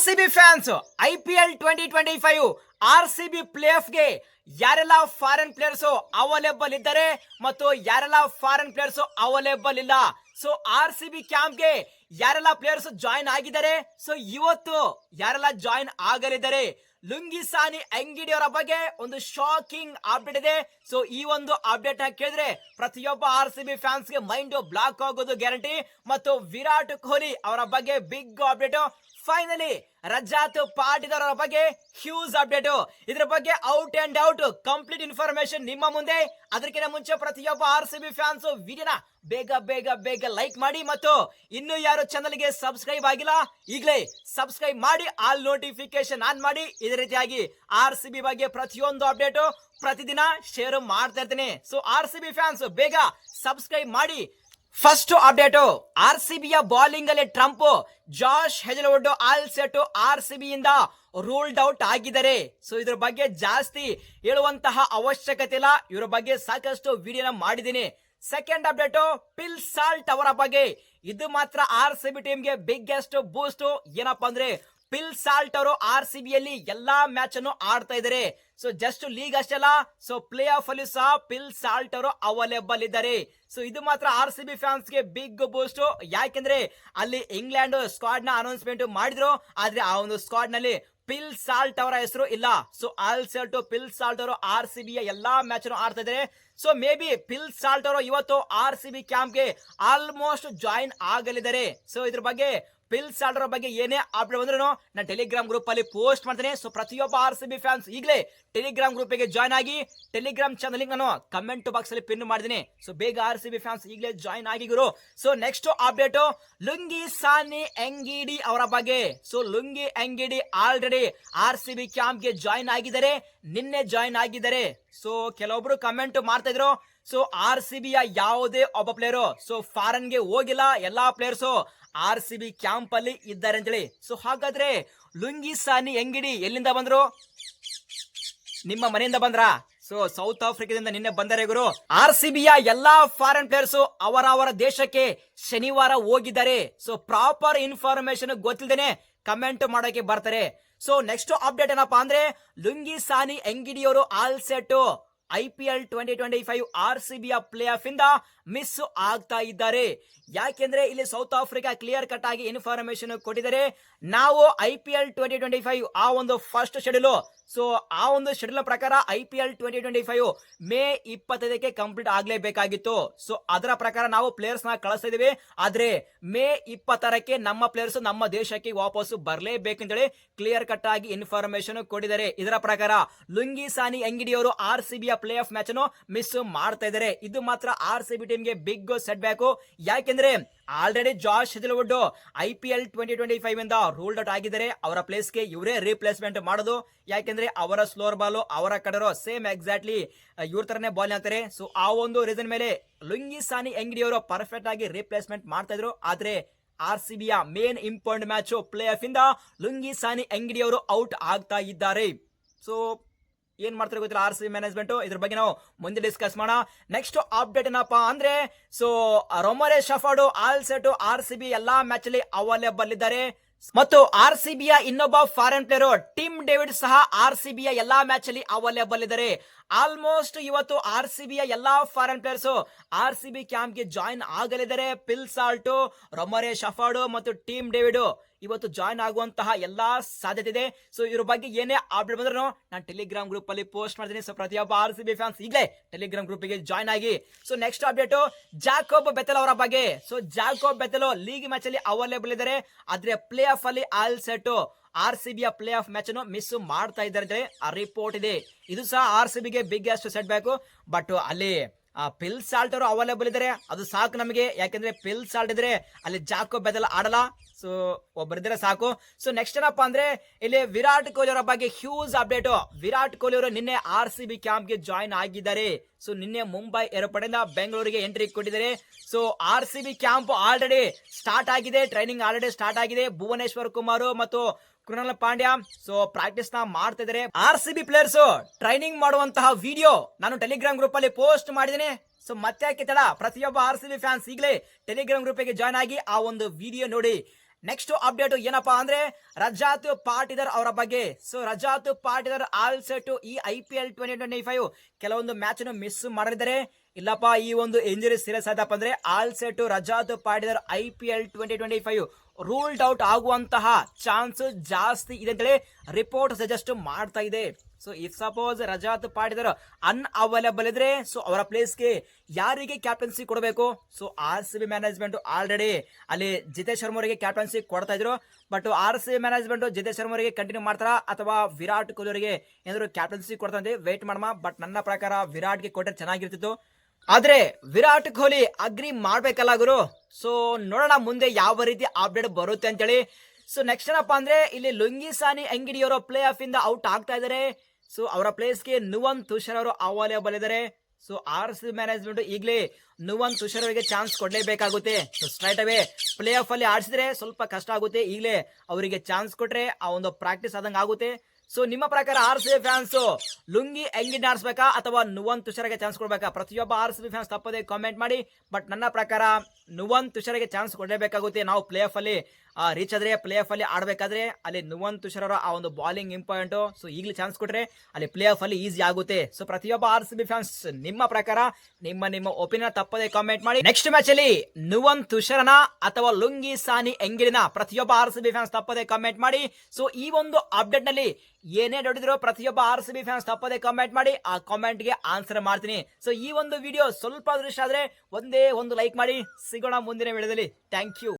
R C fans, I P L twenty twenty five R C B play ಗೆ ಯಾರೆಲ್ಲ foreign players available ಇದ್ದಾರೆ ಮತ್ತು ಯಾರೆಲ್ಲ foreign players available ಇಲ್ಲ? So R C B ಕ್ಯಾಂಪ್ಗೆ ಯಾರೆಲ್ಲ ಪ್ಲೇಯರ್ಸ್ ಜಾಯಿನ್ ಆಗಿದ್ದಾರೆ? ಸೊ ಇವತ್ತು ಯಾರೆಲ್ಲ ಜಾಯಿನ್ ಆಗಲಿದ್ದಾರೆ? ಲುಂಗಿಸಾನಿ ಅಂಗಡಿ ಅವರ ಬಗ್ಗೆ ಒಂದು ಶಾಕಿಂಗ್ ಅಪ್ಡೇಟ್ ಇದೆ. ಸೊ ಈ ಒಂದು ಅಪ್ಡೇಟ್ನ ಕೇಳಿದ್ರೆ ಪ್ರತಿಯೊಬ್ಬ ಆರ್ ಸಿ ಬಿ ಫ್ಯಾನ್ಸ್ಗೆ ಮೈಂಡ್ ಬ್ಲಾಕ್ ಆಗೋದು ಗ್ಯಾರಂಟಿ ಮತ್ತು ವಿರಾಟ್ ಕೊಹ್ಲಿ ಅವರ ಬಗ್ಗೆ big update finally Rajat Patidar ಬಗ್ಗೆ ಹ್ಯೂಸ್ ಅಪ್ಡೇಟ್ ಇದ್ರ ಬಗ್ಗೆ out and out complete information ನಿಮ್ಮ ಮುಂದೆ. ಅದಕ್ಕಿಂತ ಮುಂಚೆ ಪ್ರತಿಯೊಬ್ಬ ಆರ್ ಸಿ ಬಿ ಫ್ಯಾನ್ಸ್ ವಿಡಿಯೋನ ಬೇಗ ಬೇಗ ಬೇಗ ಲೈಕ್ ಮಾಡಿ ಮತ್ತು ಇನ್ನು ಯಾರು ಚಾನಲ್ಗೆ ಸಬ್ಸ್ಕ್ರೈಬ್ ಆಗಿಲ್ಲ, ಈಗಲೇ ಸಬ್ಸ್ಕ್ರೈಬ್ ಮಾಡಿ ಆಲ್ ನೋಟಿಫಿಕೇಶನ್ ಆನ್ ಮಾಡಿ. ಇದೇ ರೀತಿಯಾಗಿ ಆರ್ ಸಿ ಬಿ ಬಗ್ಗೆ ಪ್ರತಿಯೊಂದು ಅಪ್ಡೇಟ್ ಪ್ರತಿದಿನ ಶೇರ್ ಮಾಡ್ತಾ ಇರ್ತೀನಿ. So R C B fans ಬೇಗ ಸಬ್ಸ್ಕ್ರೈಬ್ ಮಾಡಿ. ಫಸ್ಟ್ ಅಪ್ಡೇಟ್ ಆರ್ ಸಿ ಬಿಯ ಬೌಲಿಂಗ್ ಅಲ್ಲಿ trump Josh Hazlewood all set R C B ಇಂದ ರೂಲ್ಡ್ ಔಟ್ ಆಗಿದ್ದಾರೆ. ಸೊ ಇದ್ರ ಬಗ್ಗೆ ಜಾಸ್ತಿ ಹೇಳುವಂತಹ ಅವಶ್ಯಕತೆ ಇಲ್ಲ. ಇವರ ಬಗ್ಗೆ ಸಾಕಷ್ಟು ವಿಡಿಯೋನ ಮಾಡಿದ್ದೀನಿ. ಸೆಕೆಂಡ್ ಅಪ್ಡೇಟ್ ಪಿಲ್ ಸಾಲ್ಟ್ ಅವರ ಬಗ್ಗೆ. ಇದು ಮಾತ್ರ ಆರ್ ಸಿ ಬಿ ಟೀಮ್ಗೆ ಬಿಗ್ಗೆಸ್ಟ್ ಬೂಸ್ಟ್ ಏನಪ್ಪಾ ಅಂದ್ರೆ ಪಿಲ್ ಸಾಲ್ಟ್ ಅವರು ಆರ್ ಸಿ ಬಿಯಲ್ಲಿ ಎಲ್ಲಾ ಮ್ಯಾಚ್ ಅನ್ನು ಆಡ್ತಾ ಇದ್ದಾರೆ. ಸೊ ಜಸ್ಟ್ ಲೀಗ್ ಅಷ್ಟೆಲ್ಲ ಸೊ ಪ್ಲೇ ಆಫ್ ಅಲ್ಲಿ ಸಹ ಪಿಲ್ ಸಾಲ್ಟ್ ಅವರು ಅವೈಲೇಬಲ್ ಇದ್ದಾರೆ. ಸೊ ಇದು ಮಾತ್ರ ಆರ್ ಸಿ ಬಿ ಫ್ಯಾನ್ಸ್ಗೆ ಬಿಗ್ ಬೂಸ್ಟ್ ಯಾಕೆಂದ್ರೆ ಅಲ್ಲಿ ಇಂಗ್ಲೆಂಡ್ ಸ್ಕ್ವಾಡ್ನ ಅನೌನ್ಸ್ಮೆಂಟ್ ಮಾಡಿದ್ರು, ಆದ್ರೆ ಆ ಒಂದು ಸ್ಕ್ವಾಡ್ನಲ್ಲಿ ಪಿಲ್ ಸಾಲ್ಟ್ ಅವರ ಹೆಸರು ಇಲ್ಲ. So all set Phil Salt ಅವರು ಆರ್ ಸಿ ಬಿ ಎಲ್ಲಾ ಮ್ಯಾಚ್ ಅನ್ನು ಆಡ್ತಾ ಇದ್ದಾರೆ. So may be Phil Salt ಅವರು ಇವತ್ತು ಆರ್ ಸಿ ಬಿ ಕ್ಯಾಂಪ್ಗೆ ಆಲ್ಮೋಸ್ಟ್ ಜಾಯಿನ್ ಆಗಲಿದ್ದಾರೆ. ಸೊ ಇದ್ರ ಬಗ್ಗೆ ಪಿಲ್ ಸಾಲ್ಟರ್ ಬಗ್ಗೆ ಏನೇ ಅಪ್ಡೇಟ್ ಬಂದ್ರು ನಾನು ಟೆಲಿಗ್ರಾಮ್ ಗ್ರೂಪ್ ಅಲ್ಲಿ ಪೋಸ್ಟ್ ಮಾಡ್ತೇನೆ. ಸೊ ಪ್ರತಿಯೊಬ್ಬ ಆರ್ ಸಿ ಬಿ ಫ್ಯಾನ್ಸ್ ಈಗಲೇ ಟೆಲಿಗ್ರಾಮ್ ಗ್ರೂಪ್ಗೆ ಜಾಯ್ನ್ ಆಗಿ ಟೆಲಿಗ್ರಾಮ್ ಚಾನಲ್ ನಾನು ಕಮೆಂಟ್ ಬಾಕ್ಸ್ ಅಲ್ಲಿ ಪಿನ್ ಮಾಡಿದ್ದೀನಿ ಸೊ ಬೇಗ ಆರ್ ಸಿ ಬಿ ಫ್ಯಾನ್ಸ್ ಈಗಲೇ ಜಾಯ್ನ್ ಆಗಿ ಗುರು. ಸೊ ನೆಕ್ಸ್ಟ್ ಅಪ್ಡೇಟ್ ಲುಂಗಿ, ಸಾನಿ, ಎಂಗಿಡಿ ಅವರ ಬಗ್ಗೆ. So Lungi, Ngidi already R C B ಕ್ಯಾಂಪ್ಗೆ join ಆಗಿದ್ದಾರೆ. ನಿನ್ನೆ ಜಾಯ್ನ್ ಆಗಿದ್ದಾರೆ. ಸೊ ಕೆಲವೊಬ್ರು ಕಮೆಂಟ್ ಮಾಡ್ತಾ ಇದ್ರು. ಸೊ ಆರ್ ಸಿ ಬಿಯ ಯಾವುದೇ ಒಬ್ಬ ಪ್ಲೇಯರು ಸೊ ಫಾರನ್ಗೆ ಹೋಗಿಲ್ಲ. ಎಲ್ಲಾ players R C B camp ಅಲ್ಲಿ ಇದ್ದಾರೆ ಅಂತೇಳಿ. ಸೊ ಹಾಗಾದ್ರೆ ಲುಂಗಿ ಸಾನಿ ಎಂಗಿಡಿ ಎಲ್ಲಿಂದ ಬಂದ್ರು? ನಿಮ್ಮ ಮನೆಯಿಂದ ಬಂದ್ರಾ? ಸೊ ಸೌತ್ ಆಫ್ರಿಕಾದಿಂದ ನಿನ್ನೆ ಬಂದರೆ ಗುರು. ಆರ್ ಸಿ ಎಲ್ಲಾ ಫಾರಿನ್ ಪ್ಲೇಯರ್ಸ್ ಅವರ ಅವರ ದೇಶಕ್ಕೆ ಶನಿವಾರ ಹೋಗಿದ್ದಾರೆ. ಸೊ ಪ್ರಾಪರ್ ಇನ್ಫಾರ್ಮೇಶನ್ ಗೊತ್ತಿಲ್ದೇನೆ ಕಮೆಂಟ್ ಮಾಡೋಕೆ ಬರ್ತಾರೆ. ಸೊ ನೆಕ್ಸ್ಟ್ ಅಪ್ಡೇಟ್ ಏನಪ್ಪಾ ಅಂದ್ರೆ ಲುಂಗಿ ಸಾನಿ ಎಂಗಿಡಿಯವರು all set I P L twenty twenty five R C ಬಿಯ play of ಇಂದ ಮಿಸ್ ಆಗ್ತಾ ಇದ್ದಾರೆ. ಯಾಕೆಂದ್ರೆ ಇಲ್ಲಿ ಸೌತ್ ಆಫ್ರಿಕಾ ಕ್ಲಿಯರ್ ಕಟ್ ಆಗಿ ಇನ್ಫಾರ್ಮೇಶನ್ ಕೊಟ್ಟಿದ್ದಾರೆ. ನಾವು I P L twenty twenty five ಆ ಒಂದು ಫಸ್ಟ್ ಶೆಡ್ಯೂಲ್ ಸೊ ಆ ಒಂದು ಶೆಡ್ಯೂಲ್ ಪ್ರಕಾರ I P L twenty twenty five May ಇಪ್ಪತ್ತೈದಕ್ಕೆ ಕಂಪ್ಲೀಟ್ ಆಗ್ಲೇಬೇಕಾಗಿತ್ತು. ಸೊ ಅದರ ಪ್ರಕಾರ ನಾವು ಪ್ಲೇಯರ್ಸ್ನ ಕಳಿಸ್ತಾ ಆದ್ರೆ ಮೇ ಇಪ್ಪತ್ತರಕ್ಕೆ ನಮ್ಮ ಪ್ಲೇಯರ್ಸ್ ನಮ್ಮ ದೇಶಕ್ಕೆ ವಾಪಸ್ ಬರಲೇಬೇಕಂತೇಳಿ ಕ್ಲಿಯರ್ ಕಟ್ ಆಗಿ ಇನ್ಫಾರ್ಮೇಶನ್ ಕೊಟ್ಟಿದ್ದಾರೆ. ಇದರ ಪ್ರಕಾರ ಲುಂಗಿ ಸಾನಿ ಅಂಗಿಡಿಯವರು ಆರ್ ಸಿ ಬಿಯ ಪ್ಲೇ ಆಫ್ ಮ್ಯಾಚ್ ಅನ್ನು ಮಿಸ್ ಮಾಡ್ತಾ ಇದ್ದಾರೆ. ಇದು ಮಾತ್ರ ಆರ್ ಸಿ ಬಿ ಟೀಮ್ಗೆ ಬಿಗ್ ಸೆಟ್ ಬ್ಯಾಕ್ ಯಾಕೆಂದ್ರೆ already Josh Hazlewood I P L twenty twenty five ಇಂದ ರೂಲ್ಡ್ ಔಟ್ ಆಗಿದ್ದಾರೆ. ಅವರ ಪ್ಲೇಸ್ಗೆ ಇವರೇ ರೀಪ್ಲೇಸ್ಮೆಂಟ್ ಮಾಡೋದು. ಯಾಕೆಂದ್ರೆ ಅವರ ಸ್ಲೋರ್ ಬಾಲು ಅವರ ಕಡರು ಸೇಮ್ ಎಕ್ಸಾಕ್ಟ್ಲಿ ಇವ್ರ ತರನೇ ಬಾಲ್ ಹಾಕ್ತಾರೆ. ಸೊ ಆ ಒಂದು ರೀಸನ್ ಮೇಲೆ ಲುಂಗಿ ಸಾನಿ ಅಂಗಡಿ ಅವರು ಪರ್ಫೆಕ್ಟ್ ಆಗಿ ರೀಪ್ಲೇಸ್ಮೆಂಟ್ ಮಾಡ್ತಾ ಇದ್ರು. ಆದ್ರೆ ಆರ್ ಸಿ ಬಿಯ main important match play of ಇಂದ ಲುಂಗಿ ಸಾನಿ ಅಂಗಡಿ ಅವರು ಔಟ್ ಆಗ್ತಾ ಇದ್ದಾರೆ. ಸೊ ಏನ್ ಮಾಡ್ತಾರೆ ಗೊತ್ತಿಲ್ಲ ಆರ್ ಸಿ ಮ್ಯಾನೇಜ್ಮೆಂಟ್ ಇದ್ರ ಬಗ್ಗೆ ನಾವು ಮುಂದೆ ಡಿಸ್ಕಸ್ ಮಾಡೋಣ. ನೆಕ್ಸ್ಟ್ ಅಪ್ಡೇಟ್ ಏನಪ್ಪಾ ಅಂದ್ರೆ so Romario Shepherd all set R C B ಎಲ್ಲಾ ಮ್ಯಾಚ್ ಅಲ್ಲಿ ಅವೈಲೇಬಲ್ ಇದ್ದಾರೆ. ಮತ್ತು ಆರ್ ಸಿ ಬಿಯ ಇನ್ನೊಬ್ಬ ಫಾರಿನ್ ಪ್ಲೇಯರ್ ಟಿಮ್ ಡೇವಿಡ್ ಸಹ ಆರ್ ಸಿ ಬಿಯ ಎಲ್ಲಾ ಮ್ಯಾಚ್ ಅಲ್ಲಿ ಅವೈಲೇಬಲ್ ಇದ್ದಾರೆ. ಆಲ್ಮೋಸ್ಟ್ ಇವತ್ತು ಆರ್ ಸಿ ಬಿಯ ಎಲ್ಲಾ foreign players R C B ಕ್ಯಾಂಪ್ಗೆ join ಆಗಲಿದ್ದಾರೆ. ಪಿಲ್ ಸಾಲ್ಟು ರೊಮರೆ ಶಫಾಡು ಮತ್ತು ಟೀಮ್ ಡೇವಿಡ್ ಇವತ್ತು ಜಾಯಿನ್ ಆಗುವಂತಹ ಎಲ್ಲಾ ಸಾಧ್ಯತೆ ಇದೆ. ಸೊ ಇವ್ರ ಬಗ್ಗೆ ಏನೇ ಅಪ್ಡೇಟ್ ಬಂದ್ರು ನಾನು ಟೆಲಿಗ್ರಾಮ್ ಗ್ರೂಪ್ ಅಲ್ಲಿ ಪೋಸ್ಟ್ ಮಾಡ್ತೀನಿ. ಸೊ ಪ್ರತಿಯೊಬ್ಬ ಆರ್ ಸಿ ಬಿ ಫ್ಯಾನ್ಸ್ ಈಗಲೇ ಟೆಲಿಗ್ರಾಮ್ ಗ್ರೂಪ್ಗೆ ಜಾಯ್ನ್ ಆಗಿ. So next update Jacob Bethell ಅವರ ಬಗ್ಗೆ. So Jacob Bethell league match ಅಲ್ಲಿ ಅವೈಲೇಬಲ್ ಇದ್ದಾರೆ ಆದ್ರೆ ಪ್ಲೇ ಆಫ್ ಅಲ್ಲಿ ಆಲ್ ಸೆಟ್ ಆರ್ ಸಿ ಬಿಯ ಪ್ಲೇ ಆಫ್ ಮ್ಯಾಚ್ ಅನ್ನು ಮಿಸ್ ಮಾಡ್ತಾ ಇದ್ದಾರೆ ಆ ರಿಪೋರ್ಟ್ ಇದೆ. ಇದು ಸಹ ಆರ್ ಸಿ ಬಿಗೆ ಬಿಗ್ಗೆಸ್ಟ್ ಸೆಟ್ ಬ್ಯಾಕ್ ಬಟ್ ಅಲ್ಲಿ ಪಿಲ್ ಸಾಲ್ಟ್ ಅವರು ಅವೈಲೇಬಲ್ ಇದ್ದಾರೆ. ಅದು ಸಾಕು ನಮಗೆ. ಯಾಕೆಂದ್ರೆ ಪಿಲ್ ಸಾಲ್ಟ್ ಇದ್ರೆ ಅಲ್ಲಿ ಜಾಕೋ ಬೆದಲ್ ಆಡಲ್ಲ. ಸೊ ಒಬ್ಬರಿದ್ರೆ ಸಾಕು. ಸೊ ನೆಕ್ಸ್ಟ್ ಏನಪ್ಪಾ ಅಂದ್ರೆ, ಇಲ್ಲಿ ವಿರಾಟ್ ಕೊಹ್ಲಿ ಅವರ ಬಗ್ಗೆ ಹ್ಯೂಜ್ ಅಪ್ಡೇಟ್ ವಿರಾಟ್ ಕೊಹ್ಲಿ ಅವರು ನಿನ್ನೆ ಆರ್ ಸಿ ಬಿ ಕ್ಯಾಂಪ್ಗೆ ಜಾಯಿನ್ ಆಗಿದ್ದಾರೆ. ಸೊ ನಿನ್ನೆ ಮುಂಬೈ ಏರ್ಪಡೆಯಿಂದ ಬೆಂಗಳೂರಿಗೆ ಎಂಟ್ರಿ ಕೊಟ್ಟಿದ್ದಾರೆ. So R C B camp already start ಆಗಿದೆ. ಟ್ರೈನಿಂಗ್ ಆಲ್ರೆಡಿ ಸ್ಟಾರ್ಟ್ ಆಗಿದೆ. ಭುವನೇಶ್ವರ್ ಕುಮಾರ್ ಮತ್ತು ಕೃಣಾಲ್ ಪಾಂಡ್ಯ. ಸೊ ಪ್ರಾಕ್ಟೀಸ್ನ ಮಾಡ್ತಾ ಇದಾರೆ R C B players training ಮಾಡುವಂತಹ ವಿಡಿಯೋ ನಾನು ಟೆಲಿಗ್ರಾಮ್ ಗ್ರೂಪ್ ಅಲ್ಲಿ ಪೋಸ್ಟ್ ಮಾಡಿದ್ದೇನೆ. ಸೊ ಮತ್ತೆ ಯಾಕೆ ತಡ? ಪ್ರತಿಯೊಬ್ಬ ಆರ್ ಸಿ ಬಿ ಫ್ಯಾನ್ಸ್ ಈಗಲೇ ಟೆಲಿಗ್ರಾಮ್ ಗ್ರೂಪ್ಗೆ ಜಾಯ್ನ್ ಆಗಿ ಆ ಒಂದು ವಿಡಿಯೋ ನೋಡಿ. ನೆಕ್ಸ್ಟ್ ಅಪ್ಡೇಟ್ ಏನಪ್ಪಾ ಅಂದ್ರೆ, ರಜಾತ್ ಪಾಟಿದರ್ ಅವರ ಬಗ್ಗೆ. So Rajat Patidar all set ಈ I P L twenty twenty five ಕೆಲವೊಂದು ಮ್ಯಾಚ್ ಮಿಸ್ ಮಾಡಿದ್ದಾರೆ. ಇಲ್ಲಪ್ಪ, ಈ ಒಂದು ಇಂಜುರಿ ಸೀರಿಯಸ್ ಆಯ್ತಪ್ಪ ಅಂದ್ರೆ all set Rajat Patidar I P L twenty twenty five ruled out ಆಗುವಂತಹ ಚಾನ್ಸ್ ಜಾಸ್ತಿ ಇದೆ ಅಂತೇಳಿ ರಿಪೋರ್ಟ್ ಸಜೆಸ್ಟ್ ಮಾಡ್ತಾ ಇದೆ. So if suppose Rajat unavailable ಇದ್ರೆ ಸೊ ಅವರ ಪ್ಲೇಸ್ಗೆ ಯಾರಿಗೆ ಕ್ಯಾಪ್ಟನ್ಸಿ ಕೊಡಬೇಕು? So R C B management already ಅಲ್ಲಿ ಜಿತೇಶ್ ಶರ್ಮ ಅವರಿಗೆ ಕ್ಯಾಪ್ಟನ್ಸಿ ಕೊಡ್ತಾ ಇದ್ರು. But R C B management Jitesh Sharma ಅವರಿಗೆ ಕಂಟಿನ್ಯೂ ಮಾಡ್ತಾರಾ? ಅಥವಾ ವಿರಾಟ್ ಕೊಹ್ಲಿ ಅವರಿಗೆ ಏನಾದ್ರು ಕ್ಯಾಪ್ಟನ್ಸಿ ಕೊಡ್ತಾ ವೇಟ್ ಮಾಡಮ್ಮ ಬಟ್ ನನ್ನ ಪ್ರಕಾರ ವಿರಾಟ್ಗೆ ಕೊಟ್ಟರೆ ಚೆನ್ನಾಗಿರ್ತಿತ್ತು. ಆದ್ರೆ ವಿರಾಟ್ ಕೊಹ್ಲಿ ಅಗ್ರಿ ಮಾಡ್ಬೇಕಲ್ಲ ಗುರು. ಸೊ ನೋಡೋಣ ಮುಂದೆ ಯಾವ ರೀತಿ ಅಪ್ಡೇಟ್ ಬರುತ್ತೆ ಅಂತೇಳಿ. ಸೊ ನೆಕ್ಸ್ಟ್ ಏನಪ್ಪ ಅಂದ್ರೆ, ಇಲ್ಲಿ ಲುಂಗಿ ಸಾನಿ ಅಂಗಿಡಿಯವರು ಪ್ಲೇ ಆಫ್ ಇಂದ ಔಟ್ ಆಗ್ತಾ ಇದ್ದಾರೆ ಸೊ ಅವರ ಪ್ಲೇಸ್ಗೆ ನುವನ್ ತುಷಾರ್ ಅವರು ಅವೈಲೇಬಲ್ ಇದ್ದಾರೆ ಸೊ ಆರ್ ಸಿ ಮ್ಯಾನೇಜ್ಮೆಂಟ್ ಈಗಲೇ ನುವನ್ ತುಷಾರ್ ಅವರಿಗೆ ಚಾನ್ಸ್ ಕೊಡಲೇಬೇಕಾಗುತ್ತೆ. So straight away play of ಅಲ್ಲಿ ಆಡಿಸಿದ್ರೆ ಸ್ವಲ್ಪ ಕಷ್ಟ ಆಗುತ್ತೆ. ಈಗಲೇ ಅವರಿಗೆ ಚಾನ್ಸ್ ಕೊಟ್ರೆ ಆ ಒಂದು ಪ್ರಾಕ್ಟೀಸ್ ಆದಂಗೆ ಆಗುತ್ತೆ. ಸೊ ನಿಮ್ಮ ಪ್ರಕಾರ R C B fans Lungi ಎಂಗಿನ ಆಡಿಸ್ಬೇಕಾ ಅಥವಾ ನುವನ್ ತುಷಾರ್ಗೆ ಚಾನ್ಸ್ ಕೊಡ್ಬೇಕಾ? ಪ್ರತಿಯೊಬ್ಬ ಆರ್ ಸಿ ಬಿ ಫ್ಯಾನ್ಸ್ ತಪ್ಪದೆ ಕಾಮೆಂಟ್ ಮಾಡಿ ಬಟ್ ನನ್ನ ಪ್ರಕಾರ ನುವನ್ ತುಷಾರ್ಗೆ ಚಾನ್ಸ್ ಕೊಡಲೇಬೇಕಾಗುತ್ತೆ. ನಾವು ಪ್ಲೇ ಆಫ್ ಅಲ್ಲಿ ರೀಚ್ ಆದ್ರೆ ಪ್ಲೇ ಆಫ್ ಅಲ್ಲಿ ಆಡಬೇಕಾದ್ರೆ ಅಲ್ಲಿ ನುವನ್ ತುಷಾರ್ ಅವರ ಆ ಒಂದು ಬಾಲಿಂಗ್ ಇಂಪಾರ್ಟೆಂಟ್ ಸೊ ಈಗಲೇ ಚಾನ್ಸ್ ಕೊಟ್ರೆ ಅಲ್ಲಿ ಪ್ಲೇ ಆಫ್ ಅಲ್ಲಿ ಈಸಿ ಆಗುತ್ತೆ. ಸೊ ಪ್ರತಿಯೊಬ್ಬ ಆರ್ ಸಿ ಬಿ ಫ್ಯಾನ್ಸ್ ನಿಮ್ಮ ಪ್ರಕಾರ, ನಿಮ್ಮ ನಿಮ್ಮ ಒಪಿನಿಯನ್ ತಪ್ಪದೆ ಕಾಮೆಂಟ್ ಮಾಡಿ. ನೆಕ್ಸ್ಟ್ ಮ್ಯಾಚ್ ಅಲ್ಲಿ ನುವನ್ ತುಷರನ ಅಥವಾ ಲುಂಗಿ ಸಾನಿ ಎಂಗಿಲಿನ ಪ್ರತಿಯೊಬ್ಬ ಆರ್ ಸಿ ಬಿ ಫ್ಯಾನ್ಸ್ ತಪ್ಪದೆ ಕಾಮೆಂಟ್ ಮಾಡಿ. ಸೊ ಈ ಒಂದು ಅಪ್ಡೇಟ್ನಲ್ಲಿ ಏನೇ ನೋಡಿದ್ರು ಪ್ರತಿಯೊಬ್ಬ ಆರ್ ಸಿ ಬಿ ಫ್ಯಾನ್ಸ್ ತಪ್ಪದೆ ಕಾಮೆಂಟ್ ಮಾಡಿ, ಆ ಕಾಮೆಂಟ್ಗೆ ಆನ್ಸರ್ ಮಾಡ್ತೀನಿ. ಸೊ ಈ ಒಂದು ವಿಡಿಯೋ ಸ್ವಲ್ಪ ದೃಶ್ಯ ಆದ್ರೆ ಒಂದೇ ಒಂದು ಲೈಕ್ ಮಾಡಿ. ಸಿಗೋಣ ಮುಂದಿನ ವಿಡಿಯೋದಲ್ಲಿ ಥ್ಯಾಂಕ್ ಯು